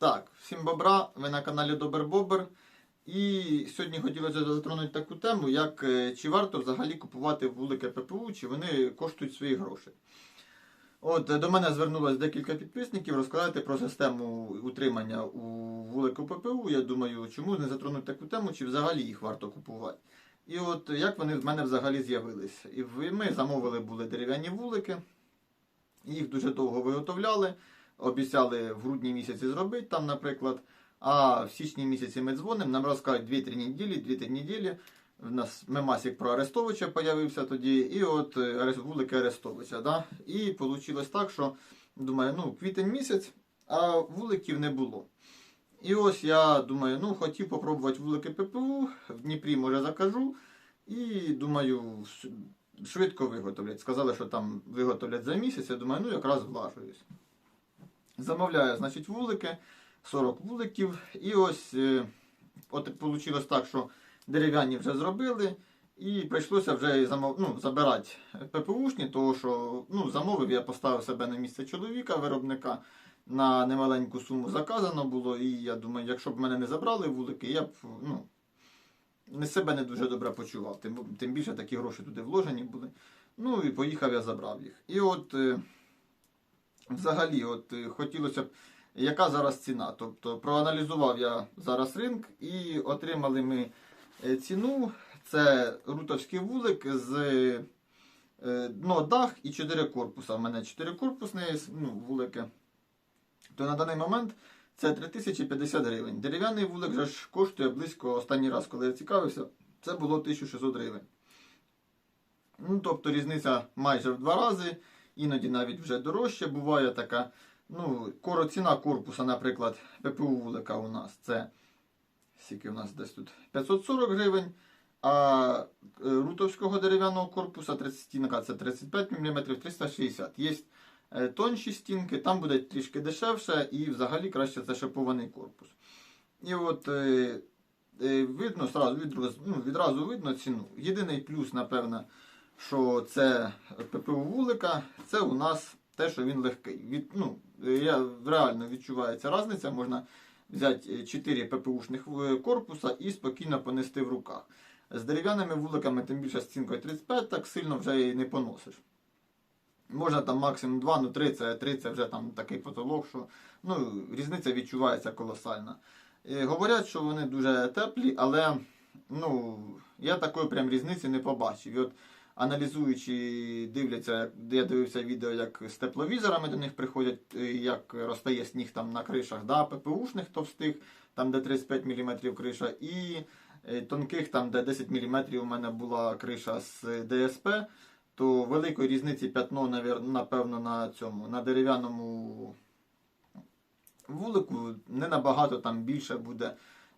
Так, всім бобра, ви на каналі Добер Бобер. І сьогодні хотілося затронути таку тему, як е, чи варто взагалі купувати вулики ППУ, чи вони коштують свої гроші. От до мене звернулось декілька підписників розказати про систему утримання у вулику ППУ. Я думаю, чому не затронути таку тему, чи взагалі їх варто купувати. І от як вони в мене взагалі з'явились. І ми замовили були дерев'яні вулики, їх дуже довго виготовляли обіцяли в грудні місяці зробити там, наприклад. А в січні місяці ми дзвонимо, нам розкажуть 2-3 неділі, 2-3 неділі. В нас мемасик про Арестовича появився тоді, і от е, вулики Арестовича. Да? І вийшло так, що думаю, ну, квітень місяць, а вуликів не було. І ось я думаю, ну хотів попробувати вулики ППУ, в Дніпрі може закажу. І думаю, швидко виготовлять. Сказали, що там виготовлять за місяць. Я думаю, ну якраз влажуюсь. Замовляю, значить, вулики, 40 вуликів. І ось е, от вийшло так, що дерев'яні вже зробили, і прийшлося вже замов... ну, забирати ППУшні, тому що ну, замовив, я поставив себе на місце чоловіка, виробника. На немаленьку суму заказано було, і я думаю, якщо б мене не забрали вулики, я б ну, не себе не дуже добре почував. Тим, тим більше такі гроші туди вложені були. Ну і поїхав, я забрав їх. І от. Взагалі, от е, хотілося б, яка зараз ціна? Тобто проаналізував я зараз ринок і отримали ми е, ціну. Це рутовський вулик з е, дно дах і 4 корпуса. У мене 4 корпусні ну, вулики. То на даний момент це 3050 гривень. Дерев'яний вулик вже ж коштує близько останній раз, коли я цікавився, це було 1600 гривень. Ну, тобто різниця майже в два рази іноді навіть вже дорожче буває така. Ну, ціна корпуса, наприклад, ППУ вулика у нас це скільки у нас десь тут 540 гривень. А е, рутовського дерев'яного корпуса 30 стінка це 35 мм 360 Є е, тонші стінки, там буде трішки дешевше і взагалі краще це шипований корпус. І от е, видно, сразу, ну, відразу видно ціну. Єдиний плюс, напевно, що це ППУ вулика, це у нас те, що він легкий. Від, ну, я, реально відчувається різниця. Можна взяти 4 ППУшних в- корпуса і спокійно понести в руках. З дерев'яними вуликами, тим більше з цінкою 35, так сильно вже і не поносиш. Можна там максимум 2, ну 3 це, 3 це вже там такий потолок, що ну, різниця відчувається колосальна. Е, Говорять, що вони дуже теплі, але ну, я такої прям різниці не побачив. І от аналізуючи, дивляться, я дивився відео, як з тепловізорами до них приходять, е, як розтає сніг там на кришах, да, ППУшних товстих, там де 35 мм криша, і е, тонких, там де 10 мм у мене була криша з ДСП, то великої різниці п'ятно, напевно, на цьому, на дерев'яному вулику не набагато там більше буде.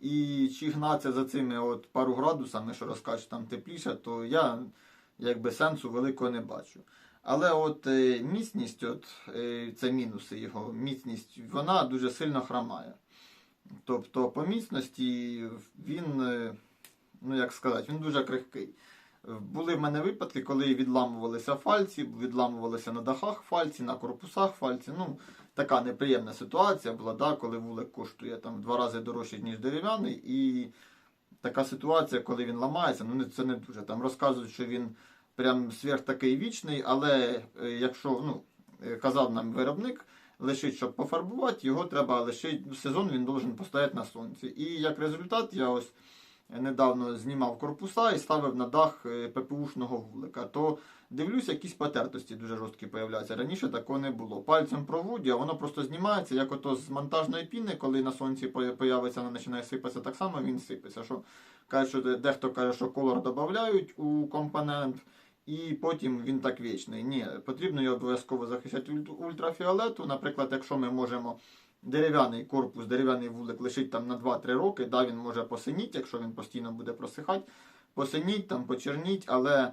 І чи гнатися за цими от пару градусами, що розкаже там тепліше, то я якби сенсу великого не бачу. Але от е, міцність, от, е, це мінуси його, міцність, вона дуже сильно хромає. Тобто по міцності він, е, ну як сказати, він дуже крихкий. Були в мене випадки, коли відламувалися фальці, відламувалися на дахах фальці, на корпусах фальці. Ну, така неприємна ситуація була, да, коли вулик коштує там два рази дорожче, ніж дерев'яний. І така ситуація, коли він ламається, ну це не дуже. Там розказують, що він прям сверх такий вічний, але е, якщо ну, е, казав нам виробник, лишить, щоб пофарбувати, його треба лишити сезон, він должен постояти на сонці. І як результат, я ось недавно знімав корпуса і ставив на дах е, ППУшного вулика, то дивлюсь, якісь потертості дуже жорсткі появляються. Раніше такого не було. Пальцем проводю, а воно просто знімається, як ото з монтажної піни, коли на сонці поя- появиться, вона починає сипатися, так само він сипеться. Що, кажуть, що дехто каже, що колор додають у компонент. І потім він так вічний. Ні, потрібно його обов'язково захищати ультрафіолету. Наприклад, якщо ми можемо дерев'яний корпус, дерев'яний вулик лишить там на 2-3 роки, да, він може посиніть, якщо він постійно буде просихати, посиніть, там, почерніть, але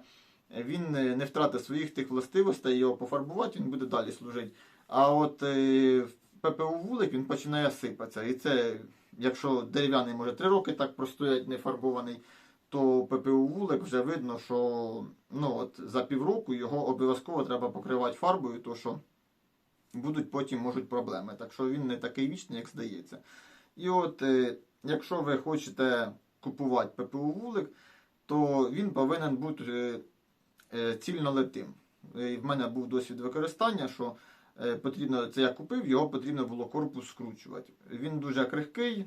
він е, не втратить своїх тих властивостей, його пофарбувати, він буде далі служити. А от е, ППУ вулик він починає сипатися. І це, якщо дерев'яний може 3 роки так простоять не фарбований, то ППУ вулик вже видно, що ну, от, за півроку його обов'язково треба покривати фарбою, то що будуть потім можуть проблеми. Так що він не такий вічний, як здається. І от, е, якщо ви хочете купувати ППУ вулик, то він повинен бути цільно литим. Е, В мене був досвід використання, що е, потрібно, це я купив, його потрібно було корпус скручувати. Він дуже крихкий,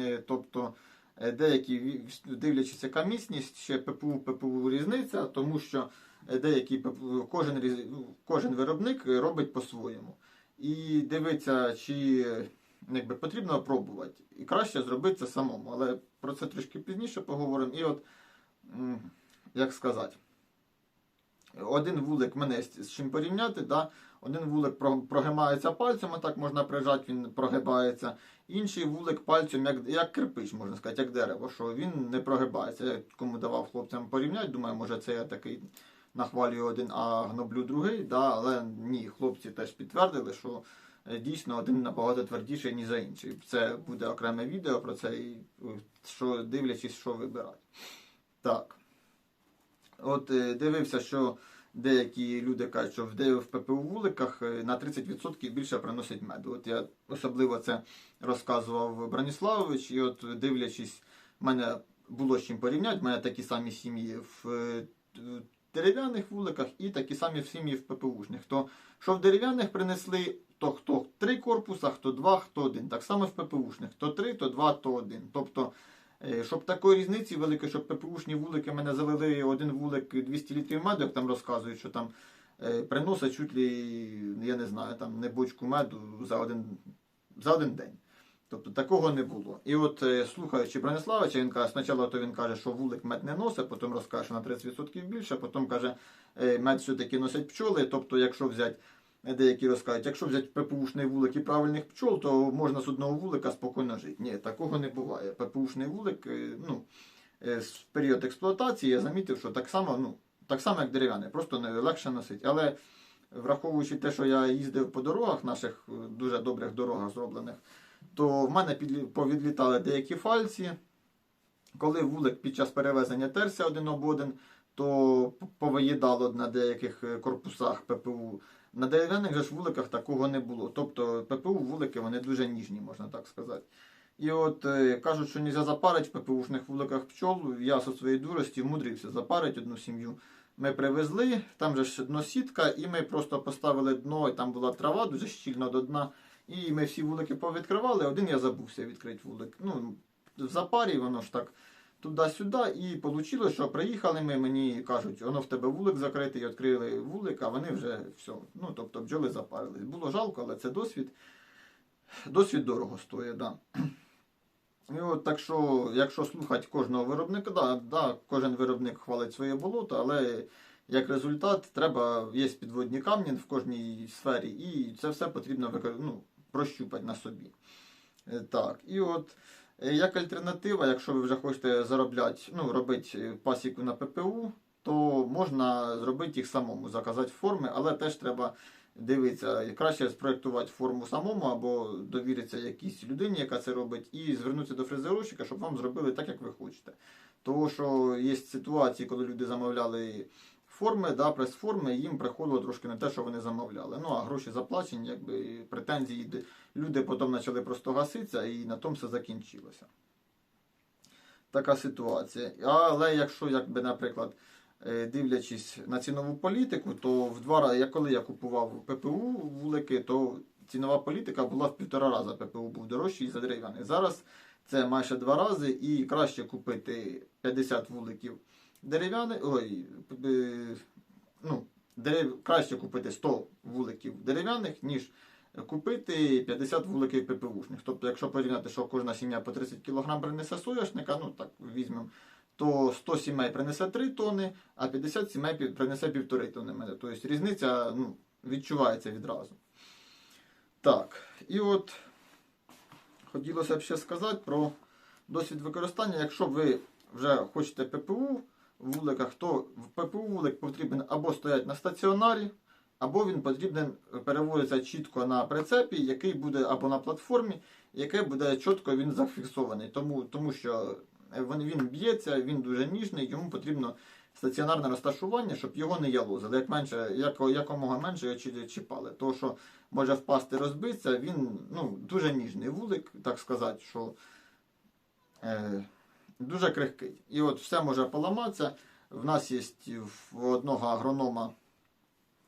е, тобто е, деякі, дивлячись, яка міцність, ще ППУ, ППУ різниця, тому що е, деякі кожен, кожен виробник е, робить по-своєму. І дивиться, чи е, якби, потрібно пробувати. І краще зробити це самому. Але про це трішки пізніше поговоримо. І от, як сказати, один вулик мене з чим порівняти, да? один вулик про- прогибається пальцем, так можна прижати, він прогибається. Інший вулик пальцем, як, як кирпич, можна сказати, як дерево, що він не прогибається. Я кому давав хлопцям порівняти, думаю, може це я такий нахвалюю один, а гноблю другий. Да? Але ні, хлопці теж підтвердили, що е, дійсно один набагато твердіший, ніж за інший. Це буде окреме відео про це, і е, що дивлячись, що вибирати. Так. От е, дивився, що деякі люди кажуть, що в, ППУ вуликах е, на 30% більше приносять меду. От я особливо це розказував Браніславович, і от дивлячись, в мене було з чим порівняти, в мене такі самі сім'ї в е, дерев'яних вуликах і такі самі в сім'ї в ППУшних. То що в дерев'яних принесли, то хто три корпуса, хто два, хто один. Так само в ППУшних. То три, то два, то один. Тобто Щоб такої різниці великої, щоб ППУшні вулики мене залили один вулик 200 літрів меду, як там розказують, що там е, приносить чуть ли, я не знаю, там не бочку меду за один, за один день. Тобто такого не було. І от е, слухаючи Брониславича, він каже, спочатку то він каже, що вулик мед не носить, потім розкаже, що на 30% більше, потім каже, е, мед все-таки носять пчоли. Тобто, якщо взяти Деякі розкажуть, якщо взяти ППУшний вулик і правильних пчол, то можна з одного вулика спокійно жити. Ні, такого не буває. ППУшний вулик, е, ну, е, в період експлуатації я замітив, що так само, ну, так само, як дерев'яний, просто не легше носити. Але враховуючи те, що я їздив по дорогах, наших е, дуже добрих дорогах зроблених, то в мене повідлітали деякі фальці. Коли вулик під час перевезення терся один об один, то повиїдало на деяких е, корпусах ППУ. На дерев'яних же ж вуликах такого не було. Тобто ППУ вулики вони дуже ніжні, можна так сказати. І от е, кажуть, що не можна запарити в ППУшних вуликах пчол. Я зі своєї дурості вмудрився запарити одну сім'ю. Ми привезли, там же ж дносітка, і ми просто поставили дно, і там була трава дуже щільно до дна. І ми всі вулики повідкривали, один я забувся відкрити вулик. Ну, в запарі воно ж так туди-сюди, і вийшло, що приїхали ми, мені кажуть, воно в тебе вулик закритий, відкрили вулик, а вони вже все. Ну, тобто бджоли запарились. Було жалко, але це досвід. Досвід дорого стоїть, да. І от так що, якщо слухати кожного виробника, да, да, кожен виробник хвалить своє болото, але як результат треба, є підводні камні в кожній сфері, і це все потрібно ну, прощупати на собі. Е, Так, і от як альтернатива, якщо ви вже хочете заробляти, ну, робити пасіку на ППУ, то можна зробити їх самому, заказати форми, але теж треба дивитися, краще спроектувати форму самому або довіритися якійсь людині, яка це робить, і звернутися до фрезеровщика, щоб вам зробили так, як ви хочете. Тому що є ситуації, коли люди замовляли форми, да, прес-форми, їм приходило трошки не те, що вони замовляли. Ну, а гроші заплачені, якби претензії. Люди потім почали просто гаситися, і на тому все закінчилося. Така ситуація. Але якщо, якби, наприклад, е, дивлячись на цінову політику, то в два рази, коли я купував ППУ вулики, то цінова політика була в півтора рази ППУ був дорожчий за дерев'яний. Зараз це майже два рази і краще купити 50 вуликів дерев'яних. Ой, е, ну, дерев... краще купити 100 вуликів дерев'яних, ніж купити 50 вуликів ППУшних. Тобто, якщо порівняти, що кожна сім'я по 30 кг принесе соняшника, ну так візьмемо, то 100 сімей принесе 3 тони, а 50 сімей принесе 1,5 тонни. Тобто різниця ну, відчувається відразу. Так, і от хотілося б ще сказати про досвід використання. Якщо ви вже хочете ППУ вуликах, то ППУ вулик потрібен або стоять на стаціонарі, або він потрібен переводиться чітко на прицепі, який буде або на платформі, яке буде чітко він зафіксований. Тому, тому що він, він б'ється, він дуже ніжний, йому потрібно стаціонарне розташування, щоб його не ялозили, як менше, як, якомога менше його чіпали. Тому що може впасти, розбитися, він ну, дуже ніжний вулик, так сказати, що е, дуже крихкий. І от все може поламатися. В нас є в одного агронома,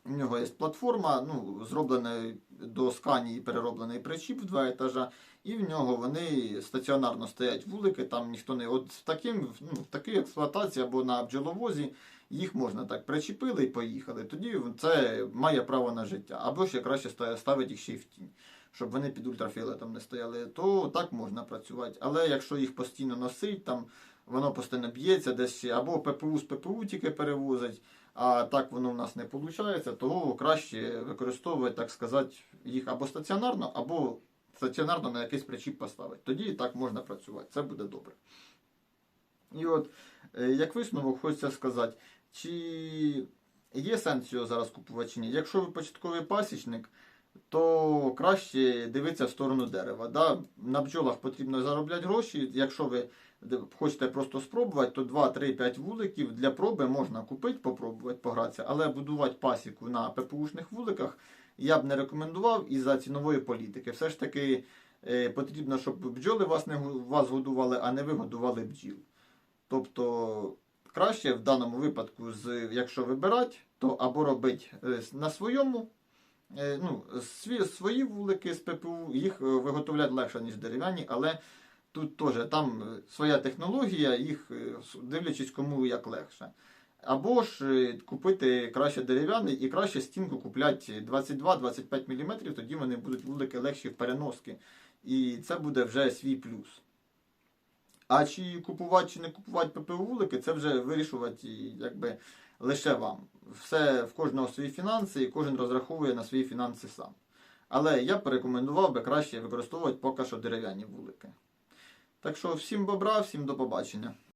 у нього є платформа, ну, зроблений до скані і перероблений причіп в два етажа, і в нього вони стаціонарно стоять вулики, там ніхто не. От в таким, ну, в такій експлуатації або на бджоловозі їх можна так причепили і поїхали. Тоді це має право на життя. Або ще краще ста- ставити їх ще й в тінь, щоб вони під ультрафіолетом не стояли, то так можна працювати. Але якщо їх постійно носить, там воно постійно б'ється, десь або ППУ з ППУ тільки перевозить, а так воно в нас не виходить, то краще використовувати, так сказати, їх або стаціонарно, або стаціонарно на якийсь причіп поставити. Тоді і так можна працювати. Це буде добре. І от, е, як висновок, хочеться сказати, чи є сенс його зараз купувати чи ні? Якщо ви початковий пасічник, то краще дивитися в сторону дерева. Да? На бджолах потрібно заробляти гроші. Якщо ви хочете просто спробувати, то 2, 3, 5 вуликів для проби можна купити, попробувати погратися, але будувати пасіку на ППУшних вуликах я б не рекомендував із-за цінової політики. Все ж таки е, потрібно, щоб бджоли вас не вас годували, а не ви годували бджіл. Тобто краще в даному випадку, якщо вибирати, то або робити е, на своєму. Е, Ну, свої, вулики з ППУ, їх е, виготовляти легше, ніж дерев'яні, але тут теж там е, своя технологія, їх дивлячись кому як легше. Або ж купити краще дерев'яний і краще стінку купляти 22-25 мм, тоді вони будуть вулики легші в переноски. І це буде вже свій плюс. А чи купувати, чи не купувати ППУ вулики, це вже вирішувати якби, лише вам. Все в кожного свої фінанси, і кожен розраховує на свої фінанси сам. Але я б порекомендував би краще використовувати поки що дерев'яні вулики. Так що всім бобра, всім до побачення.